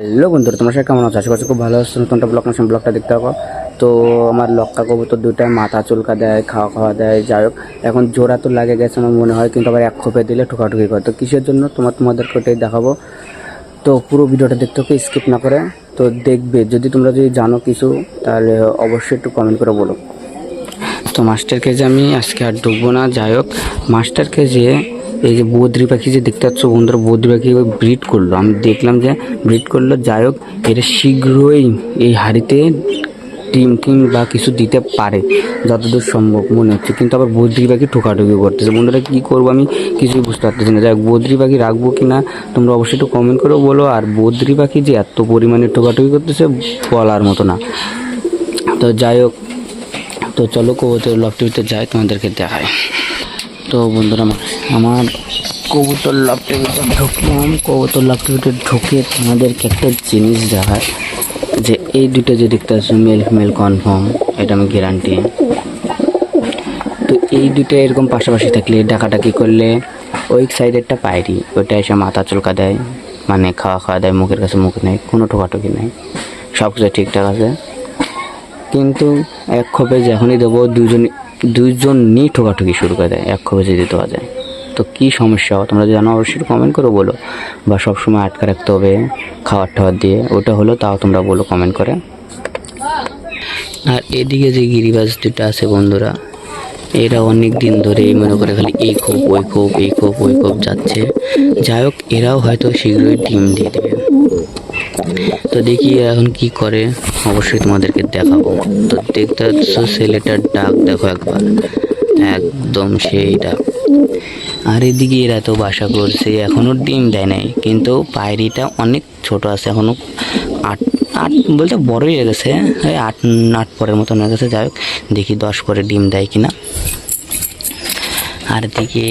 Hello বন্ধুরা, তোমার সাথে কেমন আছো? আশা করছি খুব ভালো আছো। নতুন একটা ব্লগ নতুন ব্লগটা দেখতে পাবো তো আমার লক্কা কবুতর দুটায় মাথা চুলকা দেয়, খাওয়া খাওয়া দেয়, যাই হোক। এখন জোড়া তো লাগে গেছে আমার মনে হয়, কিন্তু আবার এক খোপে দিলে ঠোকাঠুকি করে। তো কিসের জন্য? তোমার তোমাদেরকে ওটাই দেখাবো। তো পুরো ভিডিওটা দেখতে হবে স্কিপ না করে। তো দেখবে, যদি তোমরা যদি জানো কিছু, তাহলে অবশ্যই একটু কমেন্ট করে বলো। তো মাস্টার কেজে আমি আজকে আর ডুববো না, যাই হোক। মাস্টার কেজে এই যে বদ্রি পাখি যে দেখতে পাচ্ছ বন্ধুরা, বদ্রি পাখি ব্রিড করল। আমি দেখলাম যে ব্রিড করল, যাই হোক এটা শীঘ্রই এই হাড়িতে টিম টিম বা কিছু দিতে পারে, যতদূর সম্ভব মনে হচ্ছে। কিন্তু আবার বদ্রি পাখি ঠোকাঠুকি করতেছে। বন্ধুরা, কী করব আমি? কিছুই বুঝতে পারতেছি না। যাই হোক, বদ্রি পাখি রাখব কি না, তোমরা অবশ্যই একটু কমেন্ট করে বলো। আর বদ্রি পাখি যে এত পরিমাণে ঠোকাঠুকি করতেছে, বলার মতো না। তো যাই হোক, তো চলো কবুতর লফটিভিতে যাই, তোমাদেরকে দেখায় তো বন্ধুরা, আমার- কবুতর লফটিভিতে ঢুকলাম, কবুতর লফটিভিতে ঢুকে তোমাদেরকে একটা জিনিস দেখায় যে এই দুটো যে দেখতে পাচ্ছ মেল ফিমেল কনফার্ম এটা আমি গ্যারান্টি তো এই দুটো এরকম পাশাপাশি থাকলে, ডাকাডাকি করলে ওই সাইডেরটা পায়রি ওইটা এসে মাথা চুলকা দেয় মানে খাওয়া খাওয়া দেয়, মুখের কাছে মুখ নেই, কোনো ঠোকাঠুকি নেই। সব কিছু ঠিকঠাক আছে। কিন্তু এক খোপে যখনই দেবো দুজন দুইজনই ঠোকাঠুকি শুরু করে দেয়, এক খোপে যদি দেওয়া যায়। তো কী সমস্যা তোমরা জানো, অবশ্যই কমেন্ট করে বলো। বা সবসময় আটকা রাখতে হবে খাবার টাবার দিয়ে। ওটা হলো, তাও তোমরা বলো কমেন্ট করে। আর এদিকে যে গিরিবাজ দুটো আছে বন্ধুরা, এরা অনেক দিন ধরে মনে করে খালি এই খোপ, ওই খোপ, এই খোপ, ওই খোপ যাচ্ছে। যাই হোক, এরাও হয়তো শীঘ্রই ডিম দিয়ে দেবে। তো দেখি এখন কি করে। অবশ্যই তোমাদেরকে দেখাবো। তো দেখতে পাচ্ছ ছেলেটার ডাক, দেখো একবার। একদম সেই ডাক। আর এদিকে এরা তো বাসা করছে এখনও ডিম দেয় নাই। কিন্তু পায়রিটা অনেক ছোট আছে এখনও আট আট বলতে বড়ই হয়ে গেছে। আট আট পরের মতন হয়ে গেছে। যাই হোক, দেখি দশ পরে ডিম দেয় কিনা। আর এদিকে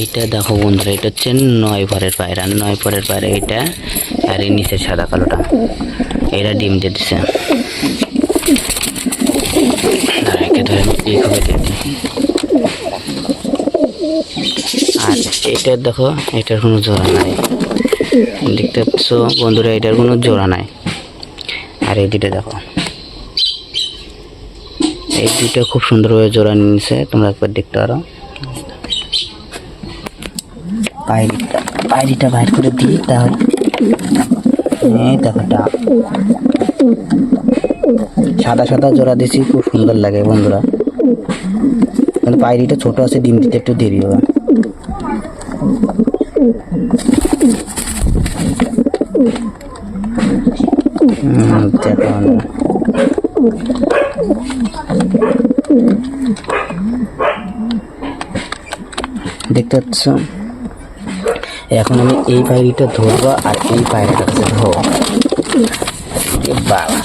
এইটা দেখো বন্ধুরা, এটা হচ্ছে নয় পরের পায়রা। নয় পরের পায়রা এটা। আর এই নিচে সাদা কালোটা। এরা ডিম দিই। আর এটার দেখো, এটার কোনো জোড়া নাই। দেখতে পাচ্ছ বন্ধুরা, এটার কোনো জোড়া নাই। আর এই দুটো দেখো। এই দুটো খুব সুন্দরভাবে জোড়া নিয়েছে তোমরা একবার দেখতে পারো। পায়রিটা পায়রিটা বাইর করে দিই তাহলে। এই দেখো ডাক। সাদা সাদা জোড়া দিয়েছি খুব সুন্দর লাগে বন্ধুরা কিন্তু পায়রিটা ছোট আছে ডিম দিতে একটু দেরি হবে। দেখতে পাচ্ছ এখন আমি এই পায়রিটা ধরবো আর এই পায়রাটা কাছে ধরবো এ বাবা,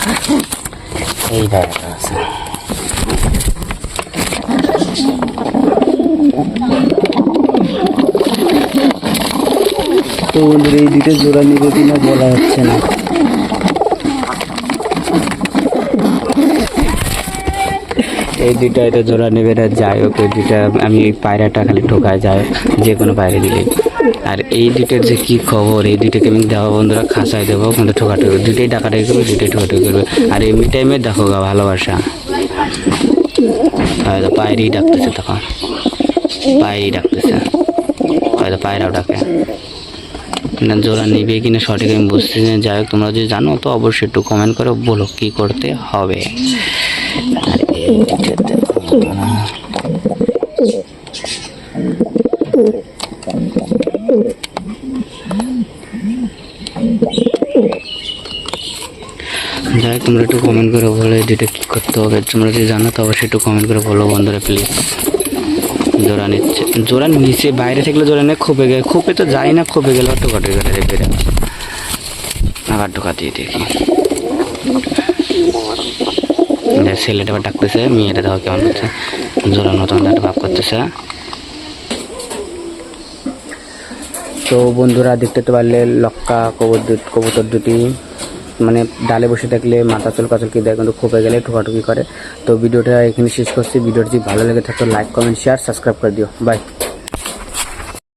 এই পায়রাটা আছে। তো বন্ধুরা, এই দুটো জোড়া নিবে কিনা বলা হচ্ছে না। এই দুইটা এটা জোড়া নেবে না যাই হোক এই দুইটা আমি এই পায়রাটা খালি ঠোকায় হোক, যে কোনো পায়রা দিলে আর এই দুইটার যে কী খবর এই দুইটাকে আমি দেওয়া বন্ধুরা খাঁচায় দেবো কিন্তু ঠোকাঠুকি দুইটাই ডাকাটাকি করবে দুইটাই ঠোকাঠুকি করবে। আর এমনি টাইমে দেখো গা ভালোবাসা। হয়তো পায়রি ডাকতেছে তখন। পায়রি ডাকতেছে। হয়তো পায়রাও ডাকে। না, জোড়া নিবে কিনা সঠিক আমি বুঝতেছি না। যাই হোক, তোমরা যদি জানো, তো অবশ্যই একটু কমেন্ট করে বলো কি করতে হবে। যাই তোমরা একটু কমেন্ট করে বলো দুটো কী করতে হবে। তোমরা যদি জানো, তো অবশ্যই একটু কমেন্ট করে বলো বন্ধুরা প্লিজ জোড়া নিচ্ছে। জোড়া নিচে, বাইরে থাকলে জোড়া নিয়ে খোপে গেলে খোপে তো যাই না খোপে গেলে টোকাটুকি করে দেখবে আবার ঢোকা দিয়ে দেখি। ছেলেটা আবার ডাকতেছে, মেয়েটা দেখো কেমন করছে জোড়া নতুন একটা ভাব করতেছে। তো বন্ধুরা, দেখতে তো পারলে লক্কা কবুতর দুটি। মানে ডালে বসে থাকলে মাথা চলকা চলকি দেয়, কিন্তু খোপে গেলে ঠোকাঠুকি করে। তো ভিডিওটা এখানে শেষ করছি। ভিডিওটি ভালো লেগে থাকতো লাইক কমেন্ট শেয়ার সাবস্ক্রাইব করে দিও। বাই